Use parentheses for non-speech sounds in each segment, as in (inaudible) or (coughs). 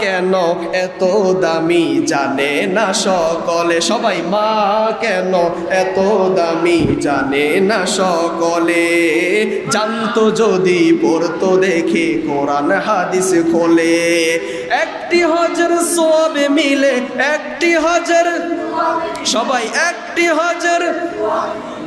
কেন এত দামি জানে না সকলে? সবাই মা কেন এত দামি জানে না সকলে? জানতো যদি পড়তো দেখে কোরআন হাদিস খোলে। একটি হাজার সবে মিলে একটি হাজার সবাই একটি হাজার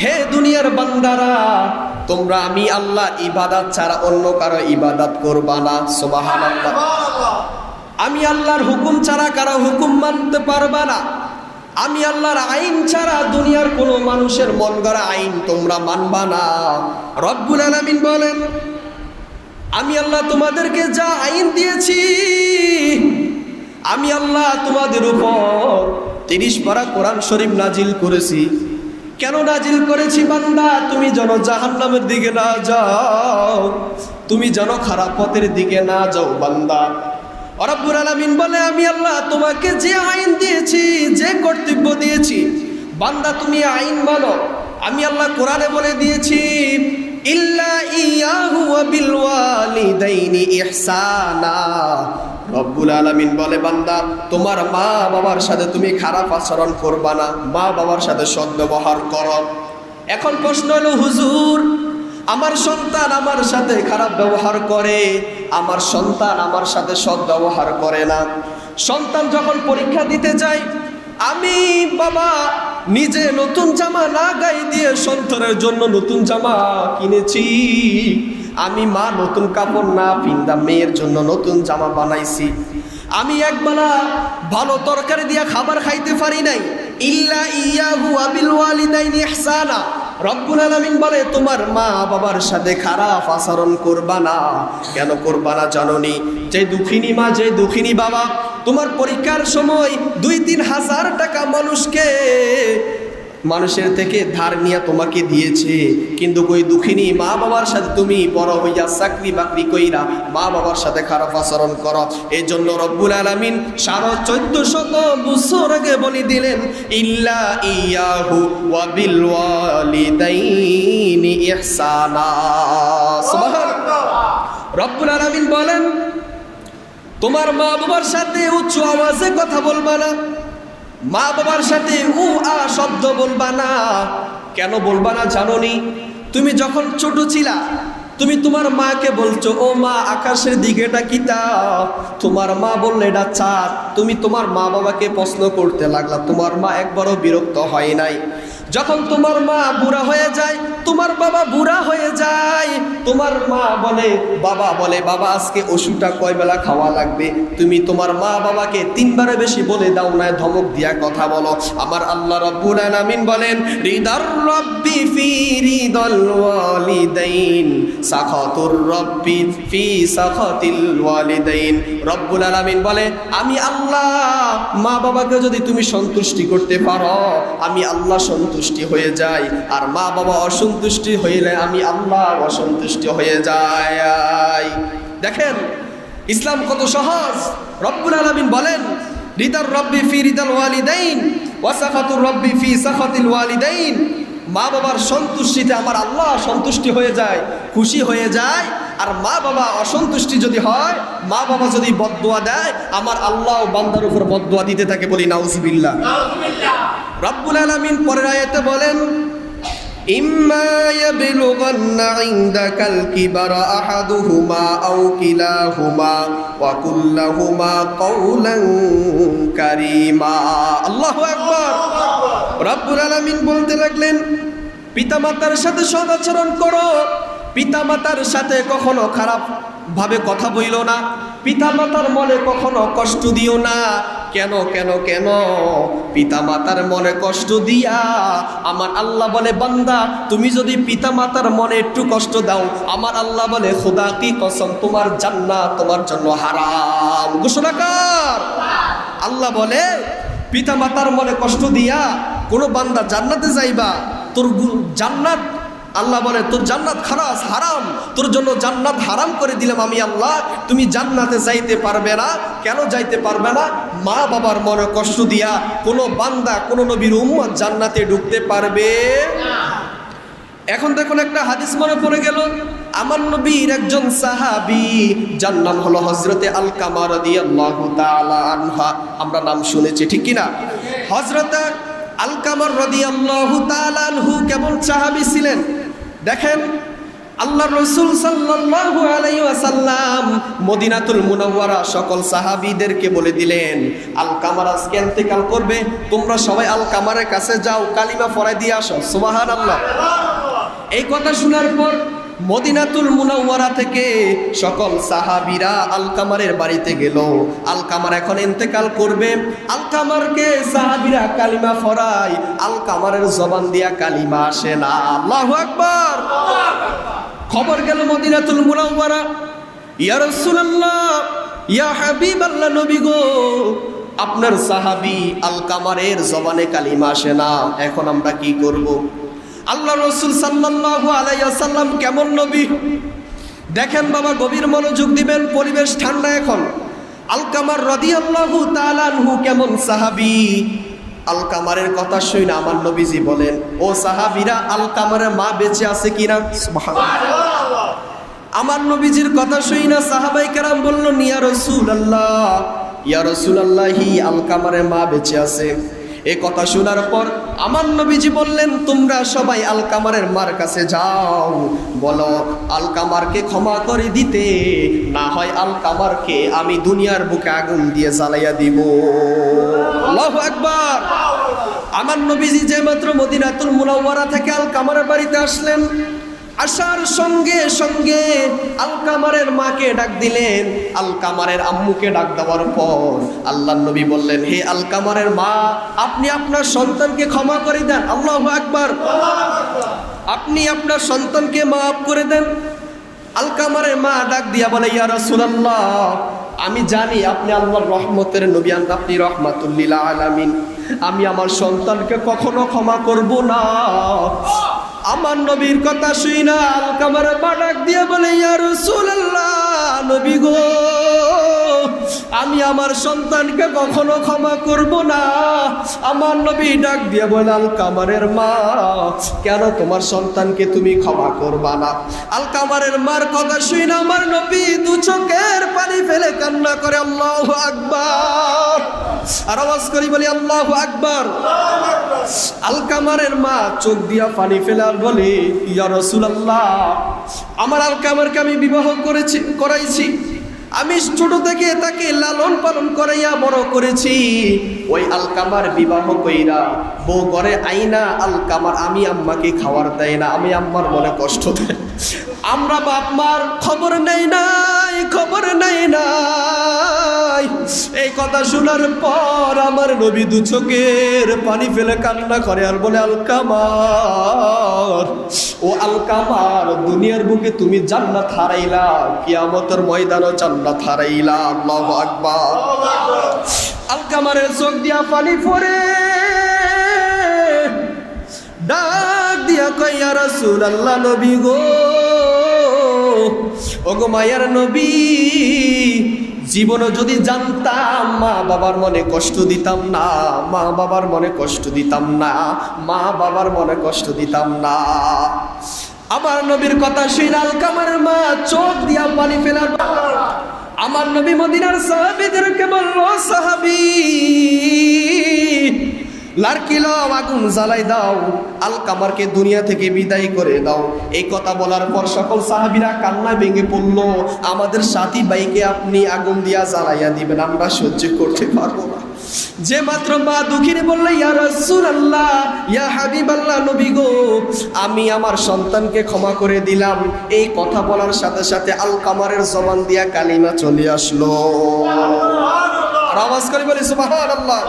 হে দুনিয়ার বান্দারা, তোমরা আমি আল্লাহ ইবাদত ছাড়া অন্য কারও ইবাদত করবা না, সুবহানাল্লাহ। আমি আল্লাহর হুকুম ছাড়া কারও হুকুম মানতে পারবা না। আমি আল্লাহর আইন ছাড়া দুনিয়ার কোনো মানুষের মন গড়া আইন তোমরা মানবা না। রব্বুল আলামিন বলেন, আমি আল্লাহ তোমাদেরকে যা আইন দিয়েছি, আমি আল্লাহ তোমাদের উপর তিরিশ পারা কোরআন শরীফ নাজিল করেছি। কেন নাজিল করেছি বান্দা? তুমি যেন জাহান্নামের দিকে না যাও। তুমি যেন খারাপ পথের দিকে না যাও বান্দা। রব্বুল আলামিন বলে, আমি আল্লাহ তোমাকে যে আইন দিয়েছি, যে কর্তব্য দিয়েছি, বান্দা তুমি আইন মানো। আমি আল্লাহ কোরআনে বলে দিয়েছি ইল্লা বিল বান্দা, তোমার মা বাবার সাথে তুমি খারাপ আচরণ করবা না, মা বাবার সাথে সদ্ব্যবহার করো। এখন প্রশ্ন হুজুর, আমার সন্তান আমার সাথে খারাপ ব্যবহার করে, আমার সন্তান আমার সাথে সৎ ব্যবহার করে না। সন্তান যখন পরীক্ষা দিতে যায় আমি বাবা নিজে নতুন জামা না গাই দিয়ে সন্তানের জন্য নতুন জামা কিনেছি। আমি মা নতুন কাপড় না পিন্দা মেয়ের জন্য নতুন জামা বানাইছি। আমি একবেলা ভালো তরকারি দিয়া খাবার খাইতে পারি নাই। ইল্লা ইয়াহু রব্বুল আলামিন বলে, তোমার মা বাবার সাথে খারাপ আচরণ করবা না। কেন করবা না জাননি? যে দুঃখিনী মা, যে দুঃখিনী বাবা তোমার পরীক্ষার সময় দুই তিন হাজার টাকা মানুষকে মানুষের থেকে ধার নিয়ে তোমাকে দিয়েছে। কিন্তু কই দুঃখিনী মা বাবার সাথে তুমি বড় হইয়া চাকরি বাকরি কইরা মা বাবার সাথে খারাপ আচরণ করো। এই জন্য রব্বুল আলামিন সাড়ে চোদ্দ শত বছর আগে বলে দিলেন, ইল্লা ইয়াহু ইহসানা। রব্বুল আলামিন বলেন তোমার মা বাবার সাথে উচ্চ আওয়াজে কথা বলবা না। মা বাবার সাথে উ, আ শব্দ বলবা না। কেন বলবা না জানোনি? তুমি যখন ছোট ছিলা, তুমি তোমার মাকে বলছো, ও মা, আকাশের দিকে এটা কিতা তোমার মা বললে, এটা তুমি তোমার মা বাবাকে প্রশ্ন করতে লাগলা, তোমার মা একবারও বিরক্ত হয় নাই? যখন তোমার মা বুড়া হয়ে যায়, তোমার বাবা বুড়া হয়ে যায়। তোমার মা বলে, বাবা বলে, বাবা, আজকে ওষুধটা কয় বেলা খাওয়া লাগবে? তুমি তোমার মা বাবাকে তিনবারে বেশি বলে দাও না, ধমক দিয়া কথা বলো। আমার আল্লাহ রব্বুল আলামিন বলেন, রিদার রব্বি ফি রিদাল ওয়ালিদাইন, সাখাতুর রব্বি ফি সাখাতিল ওয়ালিদাইন। রব্বুল আলামিন বলে, আমি আল্লাহ, মা বাবাকে যদি তুমি সন্তুষ্টি করতে পারো, আমি আল্লাহ সন্তুষ্টি হয়ে যাই আর মা বাবা অসন্তুষ্টি হইলে আমি আল্লাহ অসন্তুষ্টি হয়ে যাই। দেখেন, ইসলাম কত সহজ। রব্বুল আলামিন বলেন, রিদার রব্বি ফি রিদাল ওয়ালিদাইন ওয়াসাখাতুর রব্বি ফি সাখাতিল ওয়ালিদাইন। মা বাবার সন্তুষ্টিতে আমার আল্লাহ সন্তুষ্টি হয়ে যায়, খুশি হয়ে যায়। আর মা বাবা অসন্তুষ্টি যদি হয় মা বাবা যদি বদদোয়া দেয় আমার আল্লাহ বান্দার উপর বদদোয়া দিতে থাকে বলি নাউজুবিল্লাহ। রব্বুল আলামিন পরের আয়াতে বলেন বলতে লাগলেন পিতামাতার সাথে সদাচরণ করো পিতামাতার সাথে কখনো খারাপ ভাবে কথা বইল না পিতা মাতার মনে কখনো কষ্ট দিও না। কেন কেন কেন? পিতা মাতার মনে কষ্ট দিয়া আমার আল্লাহ বলে, বান্দা, তুমি যদি পিতা মাতার মনে একটু কষ্ট দাও, আমার আল্লাহ বলে, খোদা, কি কসম? তোমার জান্নাত তোমার জন্য হারাম। ঘোষণাকার আল্লাহ বলে পিতা মাতার মনে কষ্ট দিয়া কোনো বান্দা জান্নাতে যাইবা, তোর জান্নাত আল্লাহ বলে, তোর জান্নাত খারাস, হারাম। তোর জন্য জান্নাত হারাম করে দিলাম আমি আল্লাহ। তুমি জান্নাতে যাইতে পারবে না। কেন যাইতে পারবে না? মা বাবার মনে কষ্ট দিয়া কোনো বান্দা, কোনো নবীর উম্মত জান্নাতে ঢুকতে পারবে এখন দেখুন একটা হাদিস মনে পড়ে গেল। আমার নবীর একজন সাহাবি, যার নাম হলো হজরতে আল কামার আনহা। আমরা নাম শুনেছি, ঠিক কি না হজরতে আল কামার রাদিয়াল্লাহু তাআলা আনহু কেমন সাহাবি ছিলেন? দেখেন আল্লাহ রসুল সাল্লাল্লাহু আলাইহি ওয়াসাল্লাম মদিনাতুল মুনাওয়ারা সকল সাহাবীদেরকে বলে দিলেন, আল কামার আজকে ইন্তেকাল করবে, তোমরা সবাই আল কামারের কাছে যাও, কালিমা ফরাই দিয়ে আসো, সুবহানাল্লাহ। এই কথা শোনার পর মদিনাতুল মুনাওয়ারা থেকে সকল সাহাবীরা আলকামারের বাড়িতে গেল। আলকামার এখন ইন্তেকাল করবে। আল কামারকে সাহাবীরা কালিমা ফরাই, আলকামারের জবান দিয়া কালিমা আসে না। আল্লাহু আকবার! খবর গেল মদিনাতুল মুনাওয়ারা। ইয়া রাসূলুল্লাহ, ইয়া হাবিবাল্লাহ নবী গো, আপনার সাহাবী আলকামারের জবানে কালিমা আসে না। এখন আমরা কি করব? আল্লাহ রসুল সাল্লাল্লাহু আলাইহি ওয়াসাল্লাম কেমন নবী? দেখেন বাবা গভীর মনোযোগ দিবেন পরিবেশ ঠান্ডা এখন। আলকামার রাদিয়াল্লাহু তাআলা আনহু কেমন সাহাবী? আলকামারের কথা শুই না আমার নবীজি বলেন ও সাহাবীরা আলকামারের মা বেঁচে আছে কিনা? আমার নবীজির কথা শুই না সাহাবাই কেরাম বলল নিয়া রসুল আল্লাহ ইয়া রসুল আল্লাহি আলকামারের মা বেঁচে আছে। এ কথা শোনার পর আমার নবীজি বললেন, তোমরা সবাই আলকামারের মার কাছে যাও। বলো, আলকামারকে ক্ষমা করে দিতে, না হয় আলকামারকে আমি দুনিয়ার বুকে আগুন দিয়ে জ্বালাইয়া দিব। একবার আমার নবীজি যে মাত্র মদিনাতুল মুনাওয়ারা থেকে আলকামারের বাড়িতে আসলেন আসার সঙ্গে সঙ্গে আলকামারের মাকে ডাক দিলেন। আলকামারের আম্মুকে ডাক দেওয়ার পর আল্লাহ নবী বললেন, হে আলকামারের মা, আপনি আপনার সন্তানকে ক্ষমা করে দেন। আল্লাহ একবার আপনি আপনার সন্তানকে মাফ করে দেন। আলকামারের মা ডাক দিয়া বলে, ইয়া রাসূলুল্লাহ, আমি জানি আপনি আল্লাহর রহমতের নবী আপনি রহমাতুল্লিল আলামিন। আমি আমার সন্তানকে কখনো ক্ষমা করব না। আমার নবীর কথা শুই না আলকামারের মা ডাক দিয়া বলে রাসূলুল্লাহ, নবী গো, আমি আমার সন্তানকে কখনো ক্ষমা করব না। আমার নবী ডাক দিয়ে বলে আল কামারের মা, কেন তোমার সন্তানকে তুমি ক্ষমা করবা না? আল কামারের মার কথা শুই না, আমার নবী দু চোখের পানি ফেলে কান্না করে, আল্লাহ আকবার। আর আওয়াজ করি বলি, আল্লাহ আকবার। আল কামারের মা চোখ দিয়া পানি ফেলে আর বলে, ইয়া রাসূলুল্লাহ, আমার আল কামারকে আমি বিবাহ করেছি, করাইছি। আমি ছোট থেকে তাকে লালন পালন করাইয়া বড় করেছি। ওই আলকামার বিবাহ কইরা বউ ঘরে আইনা, আলকামার আমি আম্মাকে খাওয়ার দেয় না, আমি আম্মার মনে কষ্ট দেয়। আমরা বাপ মার খবর নেই নাই, খবর নেই নাই। এই কথা শোনার পর আমার নবী দু চোখের পানি ফেলে কান্না করে আর বলে, আলকামার, ও আলকামার, দুনিয়ার বুকে তুমি জান্নাত হারাইলা, কিয়ামতের ময়দানও জান্নাত হারাইলা, আল্লাহু আকবার। আলকামারের চোখ দিয়া পানি পড়ে। ডাক দিয়া কইয়া রাসূল আল্লাহ নবী গো। ওগো মায়ার নবী জীবনে যদি জানতাম, মা বাবার মনে কষ্ট দিতাম না, মা বাবার মনে কষ্ট দিতাম না, মা বাবার মনে কষ্ট দিতাম না। আমার নবীর কথা শুনাল কামার মা চোখ দিয়া পানি ফেলার আমার নবী মদিনার সাহাবীদেরকে বলল, সাহাবী লাড়কি লাও আগুন জ্বালাই দাও, আল কামারকে দুনিয়া থেকে বিদায় করে দাও। এই কথা বলার পর সকল সাহাবীরা কান্নায় ভেঙে পড়ল। আমাদের সাথী ভাইকে আপনি আগুন দিয়া জ্বালাইয়া দিবেন, আমরা সহ্য করতে পারব না। যে মাত্র মা দুঃখিনী বললে, ইয়া রসুল আল্লাহ ইয়া হাবিব আল্লাহ নবী গো, আমি আমার সন্তানকে ক্ষমা করে দিলাম। এই কথা বলার সাথে সাথে আল কামারের জবান দিয়া কালিমা চলে আসলো। আর আওয়াজ করে বলি, সুবহানাল্লাহ।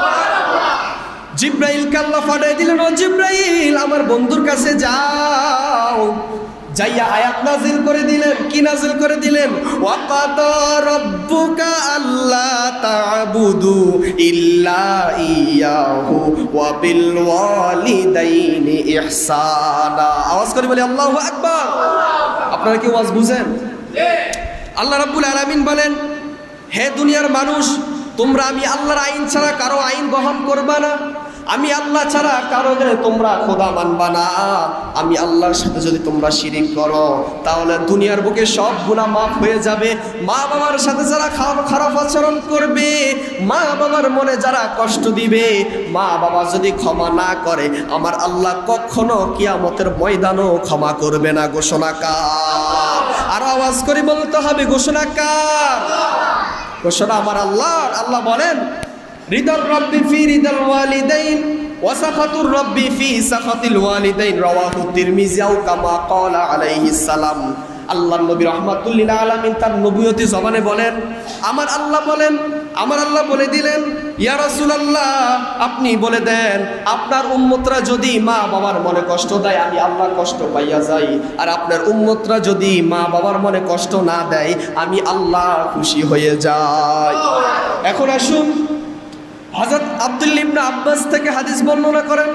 জিব্রাইল কাল্লা ফাটাই দিলেন, ও জিব্রাইল, আমার বন্ধুর কাছে যাও। যাইয়া আয়াত নাজিল করে দিলেন। কি নাজিল করে দিলেন? ওয়াকাদ রব্বুকা আল্লাহ তা'বুদু ইল্লা ইয়াহু ওয়া বিল ওয়ালিদাইনি ইহসানা। আওয়াজ করে বলি, আল্লাহু আকবার। আপনারা কি ওয়াজ বুঝেন? আল্লাহ রাব্বুল আলামিন বলেন, হে দুনিয়ার মানুষ, তোমরা আমি আল্লাহর আইন ছাড়া কারও আইন বহন করবা না। আমি আল্লাহ ছাড়া কারও তোমরা খোদা মানবা না। আমি আল্লাহর সাথে যদি তোমরা শিরিক করো, তাহলে দুনিয়ার বুকে সব গুণা মাফ হয়ে যাবে। মা বাবার সাথে যারা খারাপ খারাপ আচরণ করবে, মা বাবার মনে যারা কষ্ট দিবে, মা বাবা যদি ক্ষমা না করে, আমার আল্লাহ কখনো কিয়ামতের ময়দানও ক্ষমা করবে না। ঘোষণা কার? আর আওয়াজ করে বলতে হবে, ঘোষণা কার? ঘোষণা আমার আল্লাহ আল্লাহ বলেন রিদাল রব্বি ফি রিদাল ওয়ালিদাইন ওয়া সাখাতুর রব্বি ফি সাখাতিল ওয়ালিদাইন, রাওয়াহু তিরমিজি আও কামা ক্বালা আলাইহিস সালাম। আল্লাহ নবী রহমাতুল্লিল আলামিন তার নবুয়তি জবানে বলেন, আমার আল্লাহ বলেন, আমার আল্লাহ বলে দিলেন, ইয়া রাসূলুল্লাহ, আপনি বলে দেন, আপনার উম্মতরা যদি মা বাবার মনে কষ্ট দেয়, আমি আল্লাহ কষ্ট পাইয়া যাই। আর আপনার উম্মতরা যদি মা বাবার মনে কষ্ট না দেয়, আমি আল্লাহ খুশি হয়ে যাই। এখন আসুন হযরত আব্দুল ইবনে আব্বাস থেকে হাদিস বর্ণনা করেন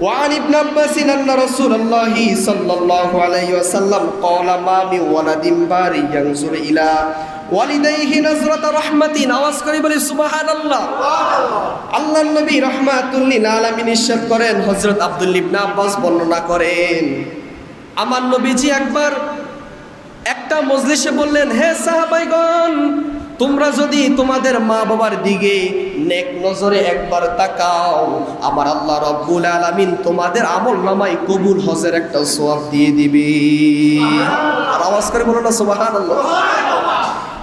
وعن ابن عباس أن رسول الله صلى الله عليه وسلم قال ما من ولد بار ينظر إلى والديه نظرة رحمة আওয়াজ করে বলি সুবহানাল্লাহ আল্লাহ নবী রহমাতুল্লিল আলামিন ইরশাদ করেন হযরত আব্দুল ইবনে আব্বাস বর্ণনা করেন আমার নবীজি একবার একটা মজলিসে বললেন হে সাহাবাইগণ তোমরা যদি তোমাদের মা বাবার দিকে নেক নজরে একবার তাকাও, আমার আল্লাহ রব্বুল আলামিন তোমাদের আমল নামাই কবুল হজের একটা সোয়াব দিয়ে দিবে। আর আওয়াজ করে বলো না, সুবহানাল্লাহ।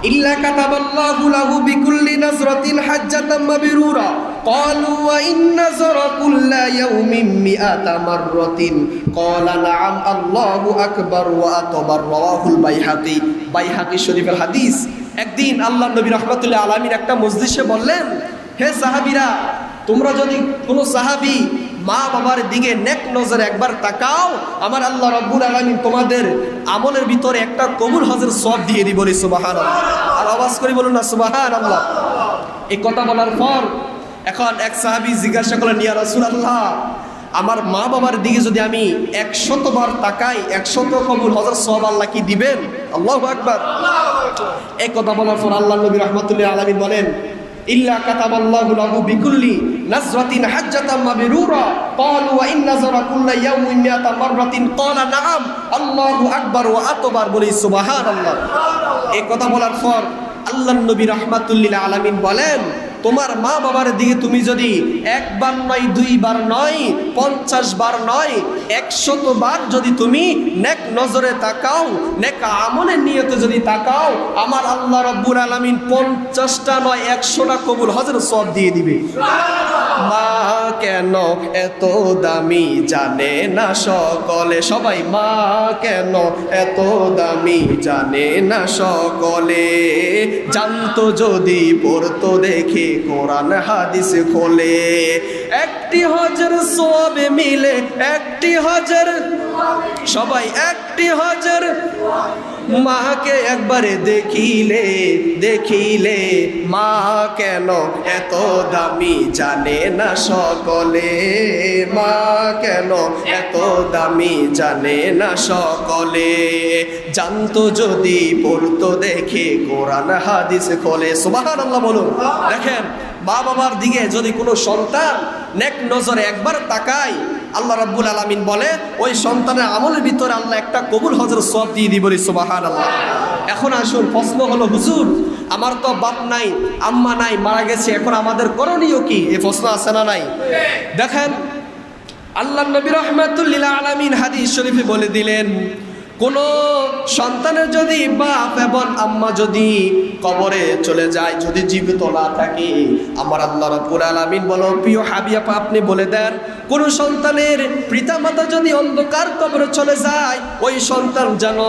ইল্লা কাতাবাল্লাহু লাহু বিকুল্লি নাজরাতিন হাজ্জাতাম মাবরুরা। قالوا وإن نظر كل يوم مئة مرة قال نعم الله أكبر وأكبر رواه البيهقي বাইহাকি শরীফের হাদিস একদিন আল্লাহ নবী রহমতুল্লাহ আলমীর একটা মসজিদে বললেন হে সাহাবীরা তোমরা যদি কোনো সাহাবী মা বাবার দিকে নেক নজরে একবার তাকাও আমার আল্লাহ রব্বুল আলমিন তোমাদের আমলের ভিতরে একটা কবুল হজের সব দিয়ে দিব রে সুবাহান আর আওয়াজ করে বলুন না সুবাহান আল্লাহ এই কথা বলার পর এখন এক সাহাবী জিজ্ঞাসা করলেন, ইয়া রাসূলুল্লাহ, আমার মা বাবার দিকে যদি আমি একশতবার তাকাই, একশত কবুল হজর সব আল্লাহ কি দিবেন? আল্লাহু আকবার। এই কথা বলার পর আল্লাহ নবী রহমতুল্লাহ আলামিন বলেন, ইল্লা কাতাবাল্লাহু লাহু বিকুল্লি নাজরাতিন হাজ্জাতাম মাবরুরা। ক্বালু ওয়া ইন নাযারা কুল্লা ইয়াউমিন মিয়াতা মাররাতিন ক্বালা নাআম, আল্লাহু আকবার ওয়া আকবার বলি, সুবহানাল্লাহ। এই কথা বলার পর আল্লাহ নবী রহমাতুল্লিল আলামিন বলেন তোমার মা বাবার দিকে তুমি যদি একবার নয়, দুইবার নয়, পঞ্চাশ বার নয়, একশত বার যদি তুমি নেক নজরে তাকাও, নেক আমলের নিয়তে যদি তাকাও, আমার আল্লাহ রব্বুল আলামিন পঞ্চাশটা নয়, একশোটা কবুল হজর সব দিয়ে দিবে। মা কেন এত দামি জানে না সকলে? সবাই মা কেন এত দামি জানে না সকলে? জানতো যদি পড়তো দেখে কোরআন হাদিস খোলে। একটি হজর সব মিলে একটি হজর সবাই একটি হজর মাকে একবারে দেখিলে দেখিলে, মা কেন এত দামি জানে না সকলে? মা কেন এত দামি জানে না সকলে? জানতো যদি পড়তো দেখে কোরআন হাদিস খোলে। সুবহানাল্লাহ বলুন। দেখেন মা বাবার দিকে যদি কোনো সন্তান নেক নজরে একবার তাকায় আল্লাহ রাব্বুল আলামিন বলে, ওই সন্তানের আমলের ভিতরে আল্লাহ একটা কবুল হজর সব দিয়ে দিই বলি সুবাহান আল্লাহ এখন আসুন, প্রশ্ন হলো, হুজুর, আমার তো বাপ নাই, আম্মা নাই, মারা গেছে, এখন আমাদের করণীয় কি? এ প্রশ্ন আছে না নাই? দেখেন, আল্লাহ নবী রহমাতুল্লিল্লা আলমিন হাদিস শরীফে বলে দিলেন কোন সন্তানের যদি বাপ এবং আম্মা যদি কবরে চলে যায়, যদি জীবিত না থাকে, আমার আল্লাহ রাব্বুল আলামিন বলো, প্রিয় হাবিয়া হাবিয়াপা আপনি বলে দেন, কোন সন্তানের পিতামাতা যদি অন্ধকার কবরে চলে যায়, ওই সন্তান যেন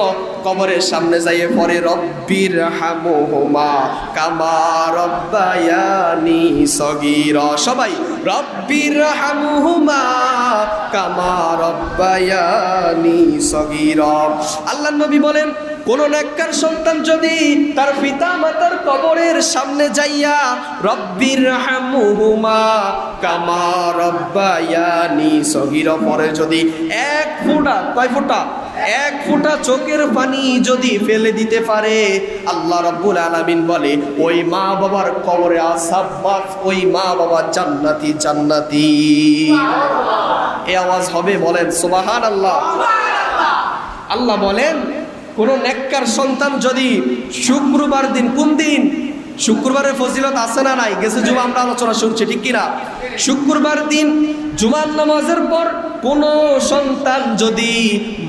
কবরের সামনে যাইয়ে পরে রব্বির হামুহুমা কামা রব্বায়ানি সগীরা। সবাই, রব্বির হামুহুমা কামা রব্বায়ানি সগীরা। আল্লাহ নবী বলেন, কোন নেককার সন্তান যদি তার পিতা মাতার কবরের সামনে যাইয়া, রব্বির হামুহুমা কামা রব্বায়ানি সগীরা, পরে যদি এক ফোঁটা, কয় ফোঁটা? এক ফোঁটা চোখের পানি যদি ফেলে দিতে পারে, আল্লাহ রব্বুল আলামিন বলে, ওই মা বাবার কবরে আসাব ওই মা বাবা জান্নাতি জান্নাতি। এ আওয়াজ হবে বলেন সুবাহান আল্লাহ আল্লাহ বলেন, কোন নেককার সন্তান যদি শুক্রবার দিন, কোন দিন? শুক্রবারের ফজিলত আছে না নাই? গেছে জুমা আমরা আলোচনা শুনছি, ঠিক কিনা? শুক্রবার দিন জুমার নামাজের পর কোন সন্তান যদি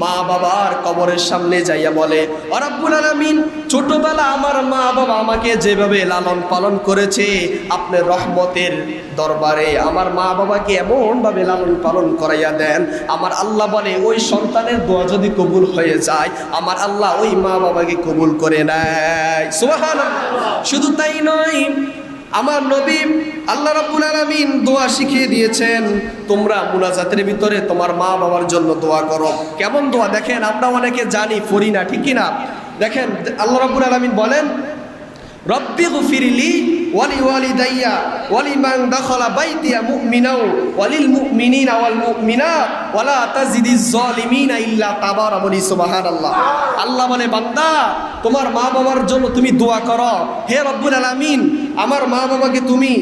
মা বাবার কবরের সামনে যাইয়া বলে অরাব্বুল আলামিন, ছোটবেলা আমার মা বাবা আমাকে যেভাবে লালন পালন করেছে আপনার রহমতের দরবারে আমার মা বাবাকে এমনভাবে লালন পালন করাইয়া দেন, আমার আল্লাহ বলে, ওই সন্তানের দোয়া যদি কবুল হয়ে যায়, আমার আল্লাহ ওই মা বাবাকে কবুল করে নেয়। শুধু তাই নয় আমার নবী আল্লাহ রাব্বুল আলামিন দোয়া শিখিয়ে দিয়েছেন, তোমরা মুনাজাতের ভিতরে তোমার মা বাবার জন্য দোয়া করো। কেমন দোয়া? দেখেন আমরা অনেকে জানি কি না দেখেন, আল্লাহ রাব্বুল আলামিন বলেন রব্বি গফিরলি ওয়ালি ওয়ালিদাইয়া ওয়ালিমান দাখালা বাইতিয়া মুমিনাও ওয়ালিল মুমিনিনা ওয়াল মুমিনাত ওয়ালা তাজিদিজ জালিমিনা ইল্লা তাবারা বলি সুবহানাল্লাহ। আল্লাহ বলে, বান্দা, তোমার মা বাবার জন্য তুমি দোয়া করো। হে রব্বুল আলামিন, আমার মা বাবাকে তুমি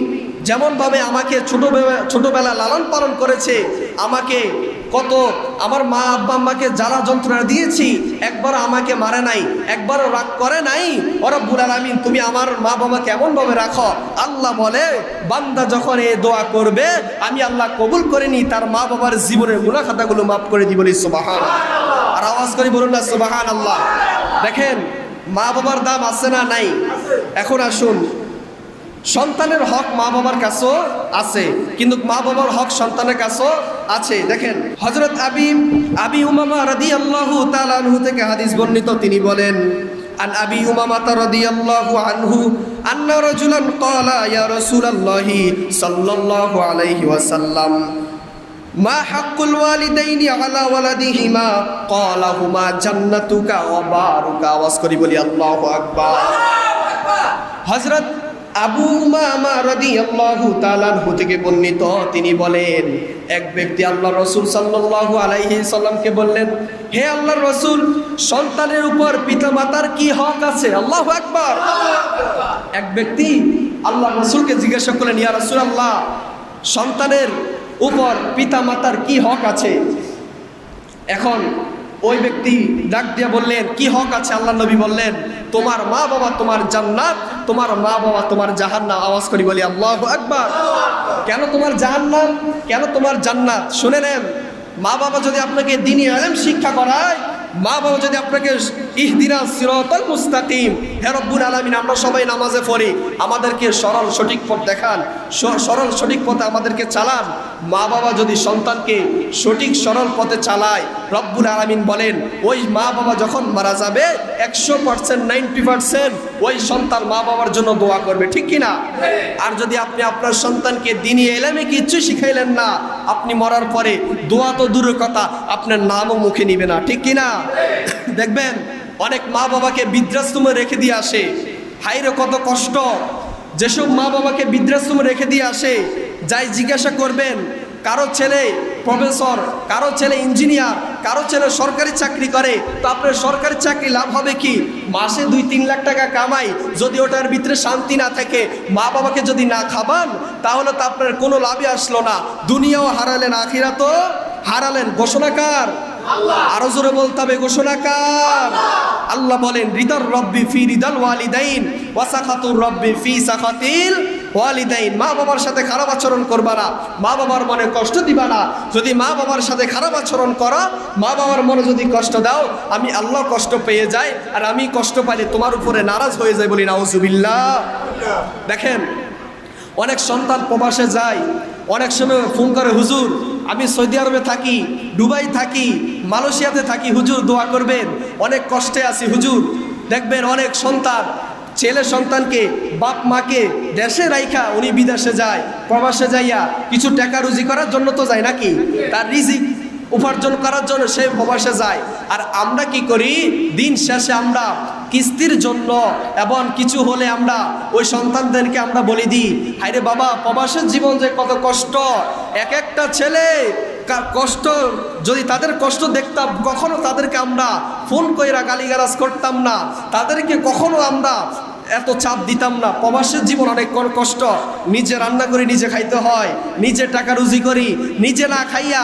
যেমনভাবে আমাকে ছোটবেলা ছোটবেলা লালন পালন করেছে, আমাকে কত আমার মা আব্বা আম্মাকে জ্বালা যন্ত্রণা দিয়েছি একবার আমাকে মারে নাই, একবারও রাগ করে নাই। ওরা বুড়াল আমিন তুমি আমার মা বাবাকে এমনভাবে রাখো, আল্লাহ বলে, বান্দা যখন এ দোয়া করবে, আমি আল্লাহ কবুল করে নি তার মা বাবার জীবনের গুণা খাতাগুলো মাফ করে দিব বলি সুবাহান আর আওয়াজ করি বলুন না সুবাহান আল্লাহ দেখেন, মা বাবার দাম আছে না নাই? এখন আসুন। সন্তানের হক মা বাবার কাছেও আছে কিন্তু মা বাবার হক সন্তানের কাছেও আছে দেখেন হজরত আবি আবি উমামা রাদি আল্লাহু তালানহু থেকে হাদিস বর্ণিত তিনি বলেন عن أبي أمامة رضي الله عنه أن رجلا قال يا رسول الله صلى الله عليه وسلم ما حق الوالدين على ولدهما قال هما جنتك وبارك واذكر بلي الله أكبر হজরত আবু উমামা রাদিয়াল্লাহু তাআলাহু থেকে বর্ণিত, তিনি বলেন, এক ব্যক্তি আল্লাহ রসুল সাল্লাল্লাহু আলাইহি সাল্লামকে বললেন, হে আল্লাহর রসুল, সন্তানের উপর পিতামাতার কি হক আছে? আল্লাহু আকবার। এক ব্যক্তি আল্লাহ রসুলকে জিজ্ঞাসা করলেন, ইয়া রাসূলুল্লাহ, সন্তানের উপর পিতামাতার কি হক আছে? এখন ওই ব্যক্তি ডাক দিয়া বললেন, কি হক আছে? আল্লাহ নবী বললেন, তোমার মা বাবা তোমার জান্নাত, তোমার মা বাবা তোমার জাহান্না আওয়াজ করি বলি, আল্লাহ একবার কেন তোমার জাহান্নাম? কেন তোমার জান্নাত? শুনে নেন মা বাবা যদি আপনাকে দিনী আলেম শিক্ষা করায় মা বাবা যদি আপনাকে ইহদিনা সিরাতাল মুস্তাকিম, হে রব্বুল আলামিন, আমরা সবাই নামাজে পড়ি, আমাদেরকে সরল সঠিক পথ দেখান সরল সঠিক পথে আমাদেরকে চালান। মা বাবা যদি সন্তানকে সঠিক সরল পথে চালায়, রব্বুল আলামিন বলেন, ওই মা বাবা যখন মারা যাবে, একশো পার্সেন্ট নাইনটি পার্সেন্ট ওই সন্তান মা বাবার জন্য দোয়া করবে, ঠিক কি না আর যদি আপনি আপনার সন্তানকে দিনই এলেমে কিচ্ছু শিখাইলেন না, আপনি মরার পরে দোয়া তো দূরের কথা, আপনার নামও মুখে নিবে না, ঠিক কি না (coughs) দেখবেন, অনেক মা বাবাকে বৃদ্ধাশ্রমে রেখে দিয়ে আসে। হাইরে কত কষ্ট। যেসব মা বাবাকে বৃদ্ধাশ্রমে রেখে দিয়ে আসে, যাই জিজ্ঞাসা করবেন, কারও ছেলে প্রফেসর, কারও ছেলে ইঞ্জিনিয়ার, কারও ছেলে সরকারি চাকরি করে, তো আপনার সরকারি চাকরি লাভ হবে কি? মাসে দুই তিন লাখ টাকা কামাই, যদি ওটার ভিতরে শান্তি না থাকে, মা বাবাকে যদি না খাবান, তাহলে তো আপনার কোনো লাভই আসলো না। দুনিয়াও হারালেন আখিরা তো হারালেন ঘোষণাকার আরও জোরে বলতে হবে, ঘোষণা কার? আল্লাহ বলেন, রিদার রব্বি ফি রিদাল ওয়ালিদাইন ওয়াসাখাতুর রব্বি ফি সাখাতিল ওয়ালিদাইন। মা বাবার সাথে খারাপ আচরণ করবা না। মা বাবার মনে কষ্ট দিবা না। যদি মা বাবার সাথে খারাপ আচরণ করো, মা বাবার মনে যদি কষ্ট দাও, আমি আল্লাহ কষ্ট পেয়ে যাই, আর আমি কষ্ট পাইলে তোমার উপরে নারাজ হয়ে যায় বলি, নাউজুবিল্লাহ। দেখেন অনেক সন্তান প্রবাসে যায়, অনেক সময় ফোন করে, হুজুর, আমি সৌদি আরবে থাকি, দুবাই থাকি, মালয়েশিয়াতে থাকি, হুজুর দোয়া করবেন। অনেক কষ্টে আছি, হুজুর, দেখবেন অনেক সন্তান, ছেলে সন্তানকে বাপ মাকে দেশে রাইখা উনি বিদেশে যায়, প্রবাসে যাইয়া কিছু টাকা রুজি করার জন্য তো যায় নাকি? তার রিজিক উপার্জন করার জন্য সে প্রবাসে যায়। আর আমরা কি করি? দিন শেষে আমরা কিস্তির জন্য এবং কিছু হলে আমরা ওই সন্তানদেরকে আমরা বলি দিই। হাইরে বাবা, প্রবাসের জীবন যে কত কষ্ট। এক একটা ছেলে কষ্ট, যদি তাদের কষ্ট দেখতাম, কখনো তাদেরকে আমরা ফোন কইরা গালিগালাজ করতাম না। তাদেরকে কখনো আমরা এত চাপ দিতাম না। প্রবাসের জীবন অনেক কষ্ট। নিজে রান্না করি, নিজে খাইতে হয়। নিজে টাকা রুজি করি, নিজে না খাইয়া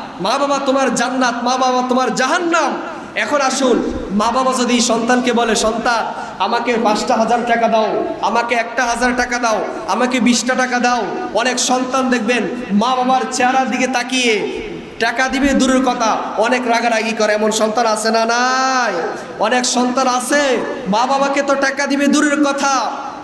মা বাবা তোমার জান্নাত, মা বাবা তোমার জাহান্নাম। এখন আসুন, মা বাবা যদি সন্তানকে বলে, সন্তান, আমাকে পাঁচটা হাজার টাকা দাও, আমাকে একটা হাজার টাকা দাও, আমাকে বিশটা টাকা দাও। অনেক সন্তান দেখবেন মা বাবার চেহারার দিকে তাকিয়ে টাকা দিবে দূরের কথা, অনেক রাগারাগি করে। এমন সন্তান আছে না নাই? অনেক সন্তান আছে, মা বাবাকে তো টাকা দিবে দূরের কথা।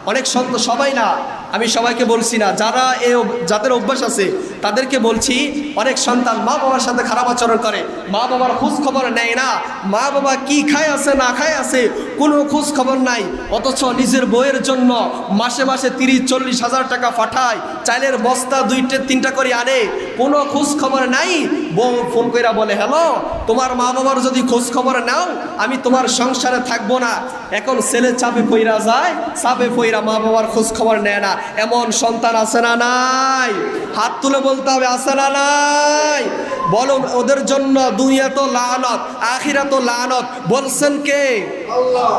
অনেক সন্তান সবাই না। আমি সবাইকে বলছি না, যারা এ যাদের অভ্যাস আছে, তাদেরকে বলছি, অনেক সন্তান মা বাবার সাথে খারাপ আচরণ করে। মা বাবার খোঁজ খবর নেয় না। মা বাবা কি খায় আছে, না খায় আছে, কোনো খোঁজ খবর নাই। অথচ নিজের বইয়ের জন্য মাসে মাসে তিরিশ, চল্লিশ হাজার টাকা পাঠায় চাইলের বস্তা দুইটে, তিনটা করে আনে। কোনো খোঁজ খবর নাই? বউ ফোন কইরা বলে, হ্যালো, তোমার মা বাবার যদি খোঁজ খবর নাও, আমি তোমার সংসারে থাকব না। এখন ছেলে চাপে পইরা যায়, চাপে পইরা মা বাবার খোঁজ খবর নেয় না। এমন সন্তান আছে না নাই? হাত তুলে বলতে হবে আছে না নাই? বলো ওদের জন্য দুনিয়া তো লানত আখিরা তো লানত। বলছেন কে?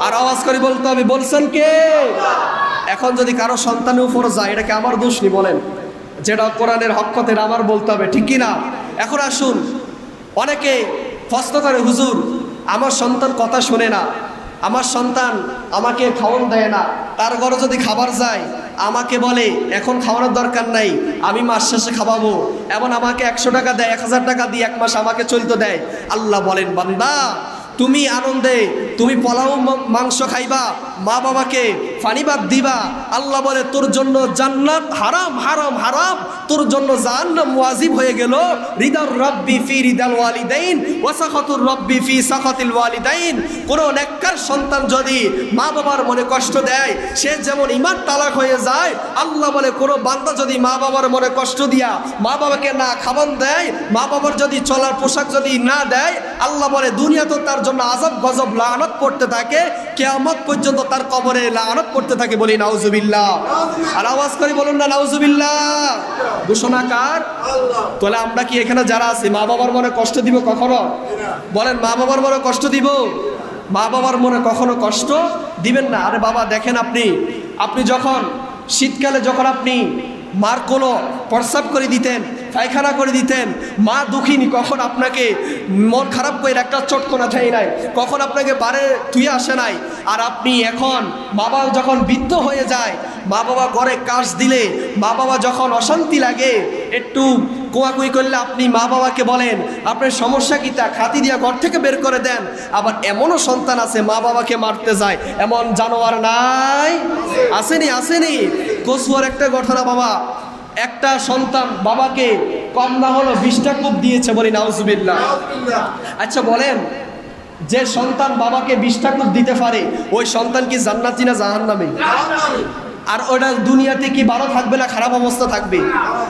আর আওয়াজ করে বলতে হবে বলছেন কে? এখন যদি কারও সন্তানের উপর যায় এটাকে আমার দোষ নি বলেন। যেটা কোরআনের হকতের আমার বলতে হবে ঠিক না এখন আসুন অনেকে প্রশ্ন করে হুজুর আমার সন্তান কথা শোনে না। আমার সন্তান আমাকে খাওয়ান দেয় না। তার ঘরে যদি খাবার যায়, আমাকে বলে, এখন খাওয়ানোর দরকার নাই, আমি মাস শেষে খাওয়াবো। এমন আমাকে একশো টাকা দেয়, এক হাজার টাকা দিয়ে এক মাস আমাকে চলতে দেয়। আল্লাহ বলেন, বান্দা, তুমি আনন্দে, তুমি পোলাও মাংস খাইবা মা বাবাকে ফানিবাদ দিবা। আল্লাহ বলে, তোর জন্য জান্নাত হারাম হারাম হারাম। তোর জন্য জাহান্নাম ওয়াজিব হয়ে গেল। রিদার রব্বি ফি রিদাল ওয়ালিদাইন ওয়াসাখাতুর রব্বি ফি সাখাতিল ওয়ালিদাইন। কোন নেককার সন্তান যদি মা বাবার মনে কষ্ট দেয়, সে যেমন ইমান তালাক হয়ে যায়, আল্লাহ বলে, কোনো বান্দা যদি মা বাবার মনে কষ্ট দিয়া মা বাবাকে না খাবার দেয় মা বাবার যদি চলার পোশাক যদি না দেয়, আল্লাহ বলে দুনিয়া তো তার জন্য আজব গজব লানত পড়তে থাকে। কেয়ামত পর্যন্ত তার কবরে লানত পড়তে থাকে বলি, নাউজুবিল্লাহ। আর আওয়াজ করে বলুন না, নাউজুবিল্লাহ। ঘোষণা কার? তাহলে আমরা কি এখানে যারা আছি, মা বাবার মনে কষ্ট দিব কখনো? বলেন, মা বাবার মনে কষ্ট দিব? মা বাবার মনে কখনো কষ্ট দিবেন না? আরে বাবা, দেখেন আপনি। আপনি যখন শীতকালে যখন আপনি মার কোনো প্রস্রাব করে দিতেন পায়খানা করে দিতেন। মা দুঃখিনী, কখন আপনাকে মন খারাপ করে একটা চটকোনা দেয় নাই? কখন আপনাকে বারে তুই আসে নাই? আর আপনি এখন বাবা যখন বৃদ্ধ হয়ে যায়, মা বাবা ঘরে কাজ দিলে, মা বাবা যখন অশান্তি লাগে, একটু কোয়াকুই করলে আপনি মা বাবাকে বলেন, আপনার সমস্যা কি তা খাতি দিয়া ঘর থেকে বের করে দেন। আবার এমনও সন্তান আছে, মা বাবাকে মারতে যায়। এমন জানোয়ার নাই? আসেনি আসেনি। কসুয়ার একটা ঘটনা বাবা একটা সন্তান বাবাকে কম না হলো বিশটা কূপ দিয়েছে বলি নাউজুবিল্লাহ। আচ্ছা বলেন যে সন্তান বাবাকে বিশটা কূপ দিতে পারে ওই সন্তান কি জান্নাতি না জাহান্নামী। আর ওটা দুনিয়াতে কি ভালো থাকবে না খারাপ অবস্থা থাকবে?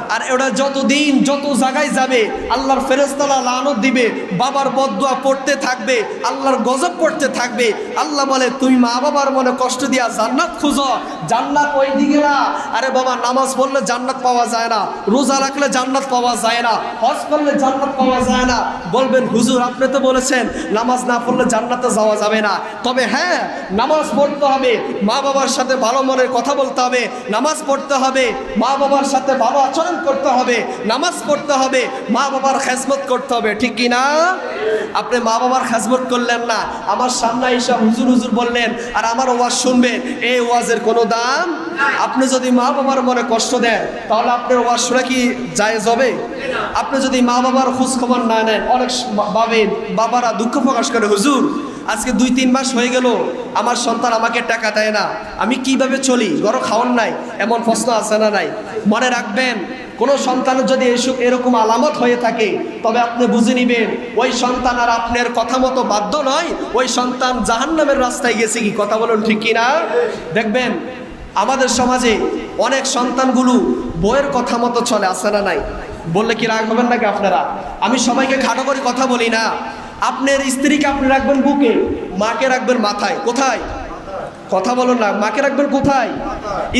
আর ওটা যত দিন যত জায়গায় যাবে, আল্লাহর ফেরেস্তালা লানত দিবে, বাবার বদুয়া পড়তে থাকবে, আল্লাহর গজব পড়তে থাকবে। আল্লাহ বলে, তুমি মা বাবার মনে কষ্ট দিয়া জান্নাত খুঁজো। জান্নাত ওই দিকে না। আরে বাবা, নামাজ পড়লে জান্নাত পাওয়া যায় না। রোজা রাখলে জান্নাত পাওয়া যায় না। হজ করলে জান্নাত পাওয়া যায় না। বলবেন, হুজুর, আপনি তো বলেছেন, নামাজ না পড়লে জান্নাতে যাওয়া যাবে না। তবে হ্যাঁ নামাজ পড়তে হবে। মা বাবার সাথে ভালো মনের কথা বলতে হবে, নামাজ পড়তে হবে, মা বাবার সাথে ভালো আচরণ করতে হবে, নামাজ পড়তে হবে, মা বাবার খেজমত করতে হবে, ঠিক কি না? আপনি মা বাবার খেজমত করলেন না, আমার সামনে এসে হুজুর হুজুর বললেন, আর আমার ওয়াজ শুনবেন এই ওয়াজের কোনো দাম? আপনি যদি মা বাবার মনে কষ্ট দেন, তাহলে আপনার ওয়াজ শুনে কি জায়েজ হবে? আপনি যদি মা বাবার খোঁজ খবর না নেন, অনেক ভাবেন, বাবারা দুঃখ প্রকাশ করে, হুজুর আজকে দুই, তিন মাস হয়ে গেল, আমার সন্তান আমাকে টাকা দেয় না। আমি কীভাবে চলি? গরম খাওয়ান নাই, এমন প্রশ্ন আছে না নাই? মনে রাখবেন, কোনো সন্তানের যদি এসব এরকম আলামত হয়ে থাকে, তবে আপনি বুঝে নিবেন, ওই সন্তান আর আপনার কথা মতো বাধ্য নয়, ওই সন্তান জাহান্নামের রাস্তায় গেছে কি? কথা বলুন ঠিক কি না দেখবেন, আমাদের সমাজে অনেক সন্তানগুলো বইয়ের কথা মতো চলে আসে না নাই? বললে কি রাগ হবেন নাকি আপনারা? আমি সবাইকে খাটো করে কথা বলি না। আপনার স্ত্রীকে আপনি রাখবেন বুকে, মাকে রাখবেন মাথায়, কোথায়? কথা বলুন না, মাকে রাখবেন কোথায়?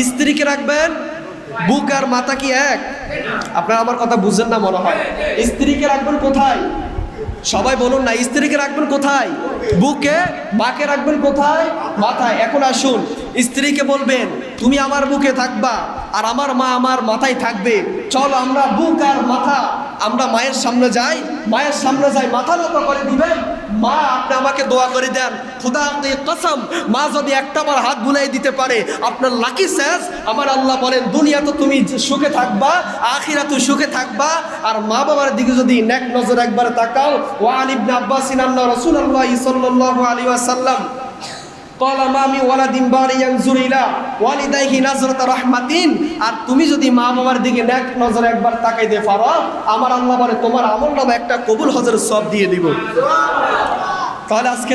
স্ত্রীকে রাখবেন বুক আর মাথা কি এক? আপনারা আমার কথা বুঝেন না মনে হয়। স্ত্রীকে রাখবেন কোথায়? সবাই বলুন না, স্ত্রীকে রাখবেন কোথায়? বুকে, মাকে রাখবেন কোথায়? মাথায়। এখন আসুন, স্ত্রীকে বলবেন তুমি আমার বুকে থাকবা আর আমার মা আমার মাথায় থাকবে। চল আমরা বুক আর মাথা, আমরা মায়ের সামনে যাই, মায়ের সামনে যাই, মাথা নত করে দিবেন। মা, আপনি আমাকে দোয়া করে দেন। খুদা আপনি কসম, মা যদি একটা আমার হাত বুলাই দিতে পারে, আপনার লাকি শেষ। আমার আল্লাহ বলেন দুনিয়া তো তুমি সুখে থাকবা আখিরা তুই সুখে থাকবা, আর মা বাবার দিকে যদি নেক নজর একবার তাকাও। ওয়ান ইবনে আব্বাস আন্না রাসূলুল্লাহ সাল্লাল্লাহু আলাইহি ওয়াসাল্লাম। আর তুমি যদি মা দিকে একবার পারো, আমার আল্লাহ তোমার একটা সব দিয়ে দিব। তাহলে আজকে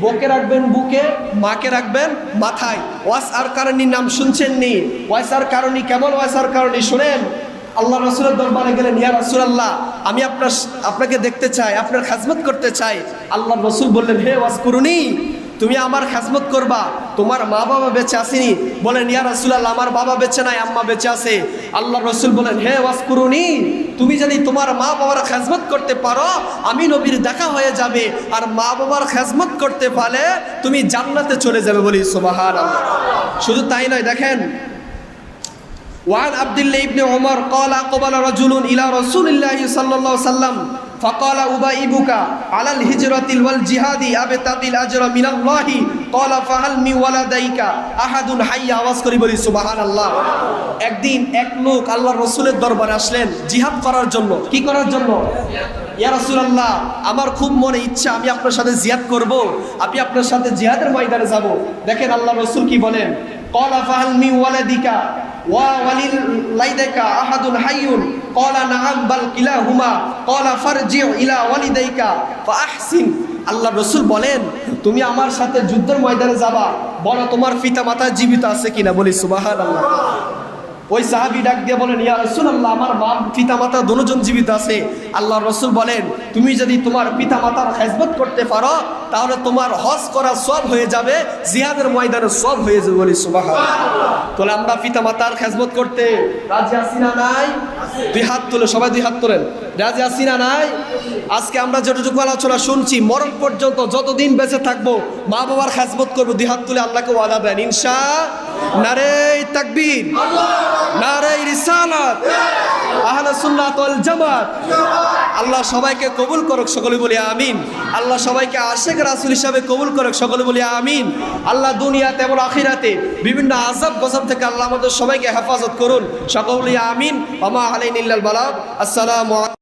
বকে রাখবেন বুকে, মাকে রাখবেন মাথায়। ওয়াস আর নাম শুনছেন নি আর কারণী কেমন? ওয়াস আর কারণী শুনেন? আল্লাহ রসুলের দরবারে গেলেন, ইয়া রসুল আল্লাহ আমি আপনার, আপনাকে দেখতে চাই, আপনার খাজমত করতে চাই। আল্লাহ রসুল বললেন, হে ওয়াস করুনি তুমি আমার খেজমত করবা। তোমার মা বাবা বেঁচে আসেনি। বলেন, ইয়া রসুল্লাহ আমার বাবা বেঁচে নাই, আম্মা বেঁচে আছে। আল্লাহ রসুল বলেন, হে ওয়াসকুরুনি তুমি যদি তোমার মা বাবার খেজমত করতে পারো, আমি নবীর দেখা হয়ে যাবে। আর মা বাবার খেজমত করতে পারলে তুমি জান্নাতে চলে যাবে বলি সোবাহার শুধু তাই নয়, দেখেন, ওয়ান আবদুল্লাহ ইবনে ওমর, কলা কবালা রজুলুন ইলা রসুল ইল্লাহ সাল্লাহ সাল্লাম فقال أبايبك على الهجرة والجهاد أبتغي الأجر من الله قال فهل من ولديك أحد حي আওয়াজ করি বলি সুবাহান আল্লাহ একদিন এক লোক আল্লাহ রসুলের দরবারে আসলেন জিহাদ করার জন্য কি করার জন্য ইয়া রাসূলুল্লাহ আমার খুব মনে ইচ্ছা আমি আপনার সাথে জিহাদ করব আমি আপনার সাথে জিহাদের ময়দানে যাব দেখেন আল্লাহ রসুল কি বলেন قال ওয়ালিল লাইদাইকা আহাদুল হাইয়ুন। কলা নাম বাল কিলা হুমা কলা ফারজিউ ইলা ওয়ালিদাইকা। ফা আহসিন আল্লাহ রসুল বলেন, তুমি আমার সাথে যুদ্ধের ময়দানে যাবা। বলো তোমার পিতা মাতা জীবিত আছে কিনা? বলি সুবাহান আল্লাহ ওই সাহাবি ডাক দিয়ে বলেন, ইয়া রসুল আল্লাহ আমার মা পিতা মাতা দুজন জীবিত আছে। আল্লাহ রসুল বলেন, তুমি যদি তোমার পিতা মাতার খেজমত করতে পারো, তাহলে তোমার হজ করা সব হয়ে যাবে, জিহাদের ময়দানে সব হয়ে যাবে। বলি সুবাহ তাহলে আমরা পিতা মাতার খেজমত করতে রাজি আসি না নাই? দুই হাত তুলে, সবাই দুই হাত তোলেন। রাজি আসি না নাই? আজকে আমরা যতটুকু আলোচনা শুনছি, মরণ পর্যন্ত যতদিন বেঁচে থাকব মা বাবার খেজমত করব, দুই হাত তুলে আল্লাহকে ওয়াদা দেন। ইনশা তাকবীর রিসালাত আল্লাহ সবাইকে কবুল করুক, সকলে বলি আমিন। আল্লাহ সবাইকে আশেক রাসুল হিসাবে কবুল করুক, সকলে বলি আমিন। আল্লাহ দুনিয়াতে এবং আখিরাতে বিভিন্ন আযাব গজব থেকে আল্লাহ আমাদের সবাইকে হেফাজত করুন, সকলে আমিন। ওমা আলাইনিল্লাল বালাদ আসসালামু আলাইকুম।